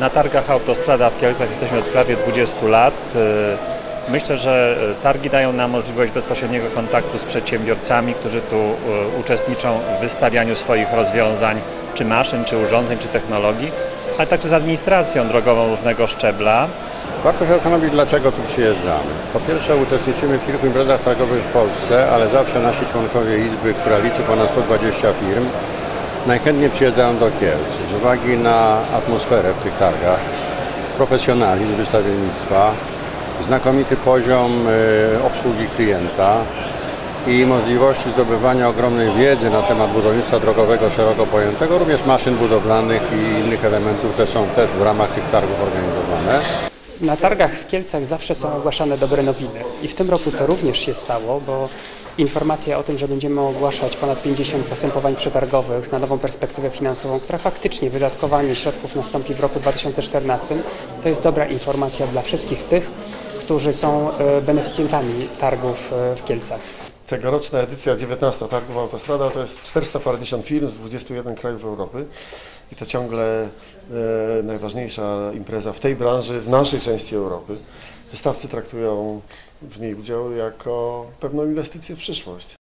Na targach Autostrada w Kielcach jesteśmy od prawie 20 lat. Y, Myślę, że y, targi dają nam możliwość bezpośredniego kontaktu z przedsiębiorcami, którzy tu y, uczestniczą w wystawianiu swoich rozwiązań, czy maszyn, czy urządzeń, czy technologii, ale także z administracją drogową różnego szczebla. Warto się zastanowić, dlaczego tu przyjeżdżamy. Po pierwsze, uczestniczymy w kilku imprezach targowych w Polsce, ale zawsze nasi członkowie Izby, która liczy ponad 120 firm, najchętniej przyjeżdżają do Kielc. Z uwagi na atmosferę w tych targach, profesjonalizm wystawiennictwa, znakomity poziom e, obsługi klienta i możliwości zdobywania ogromnej wiedzy na temat budownictwa drogowego szeroko pojętego, również maszyn budowlanych i innych elementów, które są też w ramach tych targów organizowane. Na targach w Kielcach zawsze są ogłaszane dobre nowiny i w tym roku to również się stało, bo informacja o tym, że będziemy ogłaszać ponad 50 postępowań przetargowych na nową perspektywę finansową, która faktycznie wydatkowanie środków nastąpi w roku 2014, to jest dobra informacja dla wszystkich tych, którzy są e, beneficjentami targów e, w Kielcach. Tegoroczna edycja 19 Targów Autostrada to jest 400 parędziesiąt firm z 21 krajów Europy i to ciągle e, najważniejsza impreza w tej branży, w naszej części Europy. Wystawcy traktują w niej udział jako pewną inwestycję w przyszłość.